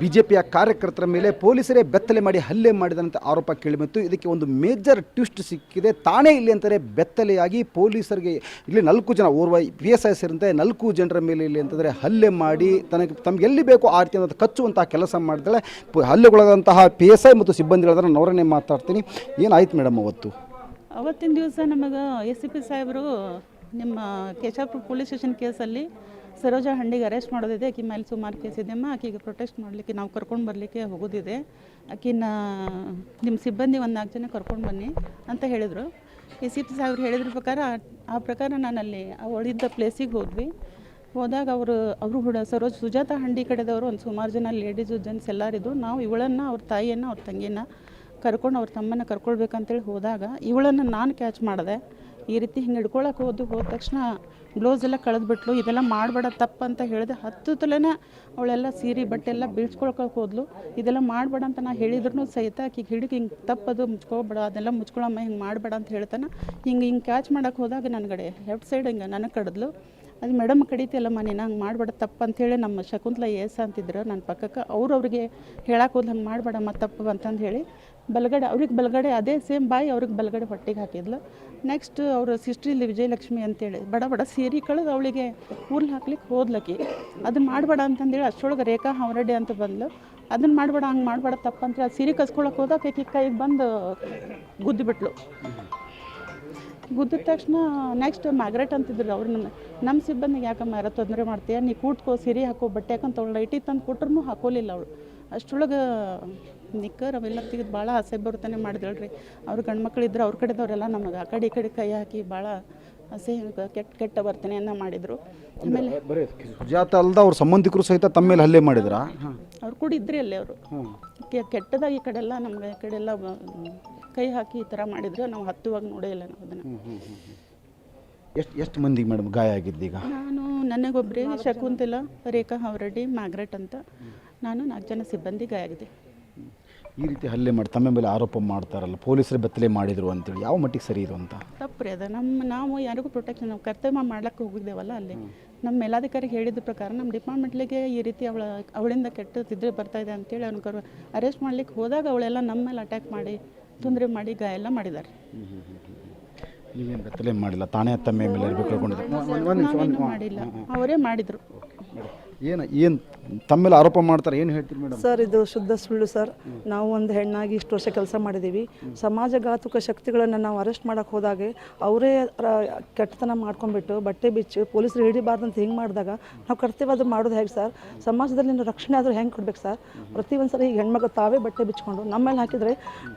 ಬಿಜೆಪಿಯ ಕಾರ್ಯಕರ್ತರ ಮೇಲೆ ಪೊಲೀಸರೇ ಬೆತ್ತಲೆ ಮಾಡಿ ಹಲ್ಲೆ ಮಾಡಿದಂಥ ಆರೋಪ ಕೇಳಿಬಂತು. ಇದಕ್ಕೆ ಒಂದು ಮೇಜರ್ ಟ್ವಿಸ್ಟ್ ಸಿಕ್ಕಿದೆ. ತಾನೇ ಇಲ್ಲಿ ಅಂತಾರೆ ಬೆತ್ತಲೆಯಾಗಿ ಪೊಲೀಸರಿಗೆ ಇಲ್ಲಿ ನಾಲ್ಕು ಜನ ಓರ್ವ ಪಿ ಎಸ್ ಐ ಸೇರಿದಂತೆ ನಾಲ್ಕು ಜನರ ಮೇಲೆ ಇಲ್ಲಿ ಅಂತಂದರೆ ಹಲ್ಲೆ ಮಾಡಿ ತನಗೆ ತಮ್ಗೆ ಎಲ್ಲಿ ಬೇಕೋ ಆ ರೀತಿ ಅನ್ನೋದು ಕಚ್ಚುವಂತಹ ಕೆಲಸ ಮಾಡಿದಾಳೆ ಹಲ್ಲೆಗೊಳಗಾದಂತಹ ಪಿ ಎಸ್ ಐ ಮತ್ತು ಸಿಬ್ಬಂದಿಗಳನ್ನ ನವರನ್ನೇ ಮಾತಾಡ್ತೀನಿ. ಏನಾಯ್ತು ಮೇಡಮ್ ಅವತ್ತು? ಅವತ್ತಿನ ದಿವಸ ನಮಗೆ ಎಸ್ ಸಿ ಪಿ ಸಾಹೇಬರು ನಿಮ್ಮ ಕೇಶಾಪುರ ಪೊಲೀಸ್ ಸ್ಟೇಷನ್ ಕೇಸಲ್ಲಿ ಸರೋಜಾ ಹಂಡಿಗೆ ಅರೆಸ್ಟ್ ಮಾಡೋದಿದೆ. ಆಕಿ ಮೇಲೆ ಸುಮಾರು ಕೇಸ್ ಇದೆಯಮ್ಮ ಆಕಿಗೆ ಪ್ರೊಟೆಸ್ಟ್ ಮಾಡಲಿಕ್ಕೆ ನಾವು ಕರ್ಕೊಂಡು ಬರಲಿಕ್ಕೆ ಹೋಗೋದಿದೆ. ಆಕಿನ ನಿಮ್ಮ ಸಿಬ್ಬಂದಿ ಒಂದು ನಾಲ್ಕು ಜನ ಕರ್ಕೊಂಡು ಬನ್ನಿ ಅಂತ ಹೇಳಿದರು. ಎಸ್ ಸಿ ಪಿ ಸಾಹೇಬ್ರು ಹೇಳಿದ್ರ ಪ್ರಕಾರ ಆ- ಪ್ರಕಾರ ನಾನು ಅಲ್ಲಿ ಅವಳಿದ್ದ ಪ್ಲೇಸಿಗೆ ಹೋದ್ವಿ. ಹೋದಾಗ ಅವರು ಅವರು ಹುಡ ಸರೋಜ್, ಸುಜಾತ ಹಂಡಿ ಕಡೆದವರು ಒಂದು ಸುಮಾರು ಜನ ಲೇಡೀಸು ಜೆಂಟ್ಸ್ ಎಲ್ಲರಿದ್ದು ನಾವು ಇವಳನ್ನು, ಅವ್ರ ತಾಯಿಯನ್ನು, ಅವ್ರ ತಂಗಿನ ಕರ್ಕೊಂಡು ಅವ್ರ ತಮ್ಮನ್ನ ಕರ್ಕೊಳ್ಬೇಕಂತೇಳಿ ಹೋದಾಗ ಇವಳನ್ನು ನಾನು ಕ್ಯಾಚ್ ಮಾಡಿದೆ. ಈ ರೀತಿ ಹಿಂಗೆ ಹಿಡ್ಕೊಳಕ್ಕೆ ಹೋದು ಹೋದ ತಕ್ಷಣ ಬ್ಲೌಸ್ ಎಲ್ಲ ಕಳೆದ್ಬಿಟ್ಲು ಇದೆಲ್ಲ ಮಾಡಬೇಡ, ತಪ್ಪು ಅಂತ ಹೇಳಿದೆ. ಹತ್ತು ತಲೆನೇ ಅವಳೆಲ್ಲ ಸೀರೆ, ಬಟ್ಟೆ ಎಲ್ಲ ಬೀಳ್ಸ್ಕೊಳಕ್ಕೆ ಹೋದ್ಲು. ಇದೆಲ್ಲ ಮಾಡಬೇಡ ಅಂತ ನಾ ಹೇಳಿದ್ರು ಸಹಿತ ಆಕಿಗೆ ಹಿಡಿಗೆ ಹಿಂಗೆ ತಪ್ಪದು ಮುಚ್ಕೋಬೇಡ, ಅದೆಲ್ಲ ಮುಚ್ಕೊಳಮ್ಮ ಹಿಂಗೆ ಮಾಡಬೇಡ ಅಂತ ಹೇಳ್ತಾನೆ. ಹಿಂಗೆ ಹಿಂಗೆ ಕ್ಯಾಚ್ ಮಾಡೋಕ್ಕೆ ಹೋದಾಗ ನನ್ನ ಕಡೆ ಲೆಫ್ಟ್ ಸೈಡ್ ಹಿಂಗೆ ನನಗೆ ಕಡಿದ್ಲು. ಅದು ಮೇಡಮ್ ಕಡಿತಿಯಲ್ಲಮ್ಮ ನೀನು ಹಂಗೆ ಮಾಡಬೇಡ ತಪ್ಪು ಅಂತೇಳಿ ನಮ್ಮ ಶಕುಂತಲ ಏಸ ಅಂತಿದ್ರು ನನ್ನ ಪಕ್ಕಕ್ಕೆ. ಅವ್ರು ಅವ್ರಿಗೆ ಹೇಳಕ್ಕೆ ಹೋದ್ ಹಂಗೆ ಮಾಡಬೇಡಮ್ಮ ತಪ್ಪು ಅಂತಂದು ಹೇಳಿ ಬಲಗಡೆ, ಅವ್ರಿಗೆ ಬಲಗಡೆ ಅದೇ ಸೇಮ್ ಬಾಯಿ ಅವ್ರಿಗೆ ಬಲಗಡೆ ಹೊಟ್ಟೆಗೆ ಹಾಕಿದ್ಲು. ನೆಕ್ಸ್ಟ್ ಅವ್ರ ಸಿಸ್ಟ್ರ್ ಇಲ್ಲಿ ವಿಜಯಲಕ್ಷ್ಮಿ ಅಂತೇಳಿ, ಬಡ ಬಡ ಸೀರೆ ಕಳೆದು ಅವಳಿಗೆ ಊರ್ಲಿ ಹಾಕ್ಲಿಕ್ಕೆ ಹೋದ್ಲಕ್ಕಿ ಅದನ್ನ ಮಾಡಬೇಡ ಅಂತಂದೇಳಿ ಅಷ್ಟೊಳಗೆ ರೇಖಾ ಹಾವರಡ್ಡಿ ಅಂತ ಬಂದ್ಲು. ಅದನ್ನ ಮಾಡಬೇಡ, ಹಂಗೆ ಮಾಡಬೇಡ ತಪ್ಪು ಅಂತೇಳಿ ಸೀರೆ ಕಸ್ಕೊಳಕ್ಕೆ ಹೋದಾಗ ಕೈಗೆ ಬಂದು ಗುದ್ದಿಬಿಟ್ಲು ಗುದ್ದಿದ ತಕ್ಷಣ ನೆಕ್ಸ್ಟ್ ಮ್ಯಾಗ್ರೆಟ್ ಅಂತಿದ್ರು ಅವ್ರು ನಮ್ಮ ನಮ್ಮ ಸಿಬ್ಬಂದಿಗೆ ಯಾಕಮ್ಮ ಯಾರೋ ತೊಂದರೆ ಮಾಡ್ತೀಯ? ನೀ ಕೂಟ್ಕೋ ಸಿರಿ ಹಾಕೋ ಬಟ್ಟೆ ಹಾಕೊಂತ ಅವಳು ಲೈಟಿ ತಂದು ಕೊಟ್ರು ಹಾಕೋಲಿಲ್ಲ ಅವಳು. ಅಷ್ಟ್ರೊಳಗೆ ನಿಕ್ಕರ್ ಅವೆಲ್ಲ ತೆಗೆದು ಭಾಳ ಆಸೆ ಬರುತ್ತಾನೆ ಮಾಡಿದಳ್ರಿ ಅವ್ರ ಗಂಡು ಇದ್ರೆ ಅವ್ರ ಕಡೆದವರೆಲ್ಲ ನಮಗೆ ಆ ಕಡೆ ಈ ಕಡೆ ಕೈ ಹಾಕಿ ಭಾಳ ಆಸೆ ಕೆಟ್ಟ ಕೆಟ್ಟ ವರ್ತನೆಯನ್ನು ಮಾಡಿದರು. ಆಮೇಲೆ ಸುಜಾತ ಅಲ್ದ ಅವ್ರ ಸಂಬಂಧಿಕರು ಸಹಿತ ತಮ್ಮ ಮೇಲೆ ಹಲ್ಲೆ ಮಾಡಿದ್ರಾ? ಅವ್ರು ಕೂಡ ಇದ್ರಿ ಅಲ್ಲೇ ಅವರು. ಕೆಟ್ಟದಾಗಿ ಈ ಕಡೆ ಎಲ್ಲ ನಮ್ಗೆ ಈ ಕಡೆ ಎಲ್ಲ ಕೈ ಹಾಕಿ ಈ ಥರ ಮಾಡಿದ್ರು ನಾವು ಹತ್ತುವಾಗ ನೋಡೇ ಇಲ್ಲ ನಾವು ಅದನ್ನು. ಎಷ್ಟು ಎಷ್ಟು ಮಂದಿಗೆ ಮೇಡಮ್ ಗಾಯ ಆಗಿದ್ದು ಈಗ? ನಾನು ನನಗೊಬ್ಬರೇ ಶಕುಂತಲ ರೇಖಾ ಹಾವರಡ್ಡಿ ಮ್ಯಾಗ್ರೆಟ್ ಅಂತ ನಾನು ನಾಲ್ಕು ಜನ ಸಿಬ್ಬಂದಿ ಗಾಯ ಆಗಿದೆ ಈ ರೀತಿ ಹಲ್ಲೆ ಮಾಡಿ ತಮ್ಮ ಮೇಲೆ ಆರೋಪ ಮಾಡ್ತಾರಲ್ಲ ಪೊಲೀಸರು ಬೆತ್ತಲೆ ಮಾಡಿದ್ರು ಅಂತೇಳಿ ಯಾವ ಮಟ್ಟಿಗೆ ಸರಿ ಇದು ಅಂತ? ತಪ್ಪು ಅದ. ಅದು ನಮ್ಮ ನಾವು ಯಾರಿಗೂ ಪ್ರೊಟೆಕ್ಷನ್ ನಾವು ಕರ್ತವ್ಯ ಮಾಡ್ಲಿಕ್ಕೆ ಹೋಗಿದ್ದೇವಲ್ಲ ಅಲ್ಲಿ. ನಮ್ಮ ಮೇಲಾಧಿಕಾರಿಗೆ ಹೇಳಿದ ಪ್ರಕಾರ ನಮ್ಮ ಡಿಪಾರ್ಟ್ಮೆಂಟ್ಲಿಗೆ ಈ ರೀತಿ ಅವಳ ಅವಳಿಂದ ಕೆಟ್ಟ ತಿದ್ರೆ ಬರ್ತಾ ಇದೆ ಅಂತೇಳಿ ಅವ್ನ ಅರೆಸ್ಟ್ ಮಾಡ್ಲಿಕ್ಕೆ ಹೋದಾಗ ಅವಳೆಲ್ಲ ನಮ್ಮ ಮೇಲೆ ಅಟ್ಯಾಕ್ ಮಾಡಿ ತೊಂದರೆ ಮಾಡಿ ಗಾಯ ಎಲ್ಲ ಮಾಡಿದ್ದಾರೆ. ನೀವೇನು ಬೆತ್ತಲೆ ಮಾಡಿಲ್ಲ? ತಾನೇ ತಮ್ಮ ಮೇಲೆ ಇರಬೇಕು ಹೇಳ್ಕೊಂಡಿದ್ರು ನಾವೇನು ಮಾಡಿಲ್ಲ. ಅವರೇ ಮಾಡಿದ್ರು. ಏನು ಏನು ತಮ್ಮ ಮೇಲೆ ಆರೋಪ ಮಾಡ್ತಾರೆ, ಏನು ಹೇಳ್ತೀರಿ ಮೇಡಮ್? ಸರ್, ಇದು ಶುದ್ಧ ಸುಳ್ಳು ಸರ್. ನಾವು ಒಂದು ಹೆಣ್ಣಾಗಿ ಇಷ್ಟು ವರ್ಷ ಕೆಲಸ ಮಾಡಿದ್ದೀವಿ ಸಮಾಜಘಾತುಕ ಶಕ್ತಿಗಳನ್ನು ನಾವು ಅರೆಸ್ಟ್ ಮಾಡೋಕ್ಕೆ ಹೋದಾಗ ಅವರೇ ಕೆಟ್ಟತನ ಮಾಡ್ಕೊಂಡ್ಬಿಟ್ಟು ಬಟ್ಟೆ ಬಿಚ್ಚು ಪೊಲೀಸರು ಹಿಡಿಬಾರ್ದು ಅಂತ ಹಿಂಗೆ ಮಾಡಿದಾಗ ನಾವು ಕರ್ತವ್ಯ ಅದು ಮಾಡೋದು ಹೇಗೆ ಸರ್? ಸಮಾಜದಲ್ಲಿ ನಾವು ರಕ್ಷಣೆ ಆದರೂ ಹೆಂಗೆ ಕೊಡ್ಬೇಕು ಸರ್? ಪ್ರತಿ ಒಂದು ಸರಿ ಈಗ ಹೆಣ್ಮಗ ತಾವೇ ಬಟ್ಟೆ ಬಿಚ್ಚಿಕೊಂಡು ನಮ್ಮ ಮೇಲೆ ಹಾಕಿದರೆ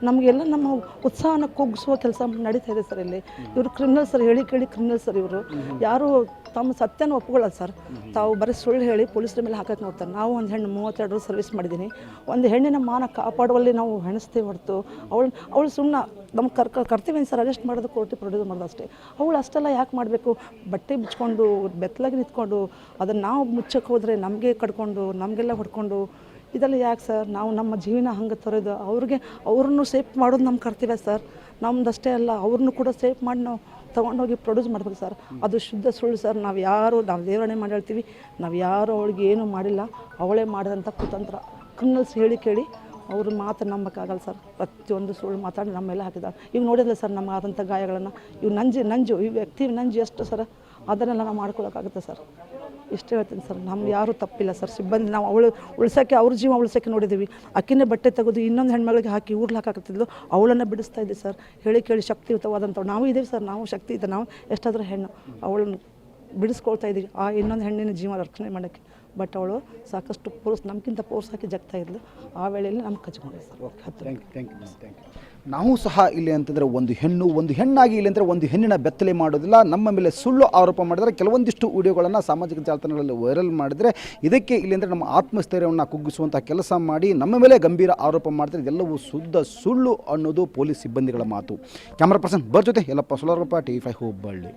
ನಮಗೆಲ್ಲ ನಮ್ಮ ಉತ್ಸಾಹನ ಕುಗ್ಗಿಸುವ ಕೆಲಸ ನಡೀತಾ ಇದೆ ಸರ್ ಇಲ್ಲಿ. ಇವರು ಕ್ರಿಮಿನಲ್ ಸರ್, ಹೇಳಿ ಕೇಳಿ ಕ್ರಿಮಿನಲ್ ಸರ್ ಇವರು. ಯಾರು ತಮ್ಮ ಸತ್ಯನ ಒಪ್ಕೊಳ್ಳೋದು ಸರ್. ತಾವು ಬರೀ ಸುಳ್ಳು ಹೇಳಿ ಪೊಲೀಸರ ಮೇಲೆ ಹಾಕಕ್ಕೆ ನೋಡ್ತಾರೆ ನಾವು ಒಂದು ಹೆಣ್ಣು ಮೂವತ್ತೆರಡು ಸರ್ವಿಸ್ ಮಾಡಿದ್ದೀನಿ. ಒಂದು ಹೆಣ್ಣಿನ ಮಾನ ಕಾಪಾಡುವಲ್ಲಿ ನಾವು ಹೆಣಸ್ತೇವೆ ಹೊರತು. ಅವಳು ಅವಳು ಸುಮ್ಮನೆ ನಮ್ಮ ಕರ್ಕ ಕರ್ತೀವಿ ಸರ್ ಅರೆಸ್ಟ್ ಮಾಡೋದು ಕೋರ್ಟಿ ಪ್ರೊಡ್ಯೂಸ್ ಮಾಡೋದು ಅಷ್ಟೇ. ಅವಳು ಅಷ್ಟೆಲ್ಲ ಯಾಕೆ ಮಾಡಬೇಕು? ಬಟ್ಟೆ ಬಿಚ್ಕೊಂಡು ಬೆತ್ತಲಾಗಿ ನಿಂತ್ಕೊಂಡು, ಅದನ್ನು ನಾವು ಮುಚ್ಚಕ್ಕೆ ಹೋದರೆ ನಮಗೆ ಕಡ್ಕೊಂಡು, ನಮಗೆಲ್ಲ ಹೊಡ್ಕೊಂಡು, ಇದೆಲ್ಲ ಯಾಕೆ ಸರ್ ನಾವು ನಮ್ಮ ಜೀವನ ಹಂಗೆ ತೊರೆದು, ಅವ್ರಿಗೆ, ಅವ್ರನ್ನೂ ಸೇಫ್ ಮಾಡೋದು ನಮ್ಮ ಕರ್ತವ್ಯ ಸರ್ ನಮ್ದಷ್ಟೇ ಅಲ್ಲ, ಅವ್ರನ್ನೂ ಕೂಡ ಸೇಫ್ ಮಾಡಿ ನಾವು ತೊಗೊಂಡೋಗಿ ಪ್ರೊಡ್ಯೂಸ್ ಮಾಡ್ಬೇಕು ಸರ್ ಅದು ಶುದ್ಧ ಸುಳ್ಳು ಸರ್ ನಾವು ಯಾರು, ನಾವು ದೇವರಣೆ ಮಾಡಿ ಹೇಳ್ತೀವಿ. ನಾವು ಯಾರು ಅವಳಿಗೆ ಏನು ಮಾಡಿಲ್ಲ, ಅವಳೇ ಮಾಡಿದಂಥ ಕುತಂತ್ರ. ಕ್ರಿಮಿನಲ್ಸ್ ಹೇಳಿ ಕೇಳಿ, ಅವ್ರ ಮಾತು ನಂಬಕ್ಕಾಗಲ್ಲ ಸರ್ ಪ್ರತಿಯೊಂದು ಸುಳ್ಳು ಮಾತಾಡಿ ನಮ್ಮೆಲ್ಲ ಮೇಲೆ ಹಾಕಿದ್ದಾರೆ. ಈಗ ನೋಡಿಲ್ಲ ಸರ್ ನಮ್ಮ ಆದಂಥ ಗಾಯಗಳನ್ನು. ಇವು ನಂಜು ನಂಜು, ಈ ವ್ಯಕ್ತಿ ನಂಜು ಎಷ್ಟು ಸರ್ ಅದನ್ನೆಲ್ಲ ನಾವು ಮಾಡ್ಕೊಳಕ್ಕಾಗುತ್ತೆ ಸರ್. ಇಷ್ಟು ಹೇಳ್ತೀನಿ ಸರ್. ನಮ್ಮ ಯಾರೂ ತಪ್ಪಿಲ್ಲ ಸರ್. ಸಿಬ್ಬಂದಿ ನಾವು ಅವಳು ಉಳ್ಸೋಕ್ಕೆ ಅವ್ರ ಜೀವ ಉಳ್ಸೋಕ್ಕೆ ನೋಡಿದ್ದೀವಿ ಅಕ್ಕಿನೇ ಬಟ್ಟೆ ತೆಗೆದು ಇನ್ನೊಂದು ಹೆಣ್ಮಗಳಿಗೆ ಹಾಕಿ ಊರ್ಲಿ ಹಾಕಾಕತ್ತಿದ್ಲು. ಅವಳನ್ನು ಬಿಡಿಸ್ತಾ ಇದ್ದೆ ಸರ್. ಹೇಳಿ ಕೇಳಿ ಶಕ್ತಿಯುತವಾದಂಥವು ನಾವು ಇದ್ದೀವಿ ಸರ್. ನಾವು ಶಕ್ತಿ ಇದ್ದ ನಾವು ಎಷ್ಟಾದರೂ ಹೆಣ್ಣು. ಅವಳನ್ನು ಬಿಡಿಸ್ಕೊಳ್ತಾ ಇದ್ದೀವಿ. ಆ ಇನ್ನೊಂದು ಹೆಣ್ಣಿನ ಜೀವ ರಕ್ಷಣೆ ಮಾಡೋಕ್ಕೆ. ಬಟ್ ಅವಳು ಸಾಕಷ್ಟು ಪೋರ್ಸ್ ನಮಗಿಂತ ಪೋರ್ಸ್ ಹಾಕಿ ಜಗ್ತಾ ಇದ್ಲು. ಆ ವೇಳೆಯಲ್ಲಿ ನಮ್ಗೆ ಕಚ್ಕೊಂಡಿದ್ದೆ sir. Okay thank you thank you ನಾವು ಸಹ ಇಲ್ಲಿ ಅಂತಂದರೆ ಒಂದು ಹೆಣ್ಣು, ಒಂದು ಹೆಣ್ಣಾಗಿ ಇಲ್ಲಿ ಅಂದರೆ ಒಂದು ಹೆಣ್ಣಿನ ಬೆತ್ತಲೆ ಮಾಡೋದಿಲ್ಲ. ನಮ್ಮ ಮೇಲೆ ಸುಳ್ಳು ಆರೋಪ ಮಾಡಿದರೆ ಕೆಲವೊಂದಿಷ್ಟು ವಿಡಿಯೋಗಳನ್ನು ಸಾಮಾಜಿಕ ಜಾಲತಾಣಗಳಲ್ಲಿ ವೈರಲ್ ಮಾಡಿದರೆ ಇದಕ್ಕೆ ಇಲ್ಲಿ ಅಂದರೆ ನಮ್ಮ ಆತ್ಮಸ್ಥೈರ್ಯವನ್ನು ಕುಗ್ಗಿಸುವಂಥ ಕೆಲಸ ಮಾಡಿ ನಮ್ಮ ಮೇಲೆ ಗಂಭೀರ ಆರೋಪ ಮಾಡಿದರೆ ಇದೆಲ್ಲವೂ ಶುದ್ಧ ಸುಳ್ಳು ಅನ್ನೋದು ಪೊಲೀಸ್ ಸಿಬ್ಬಂದಿಗಳ ಮಾತು. ಕ್ಯಾಮ್ರಾ ಪರ್ಸನ್ ಬರ್ ಜೊತೆ ಎಲ್ಲಪ್ಪ ಸುಲಾರಪ್ಪ ಟಿ ಫೈ ಹುಬ್ಬಳ್ಳಿ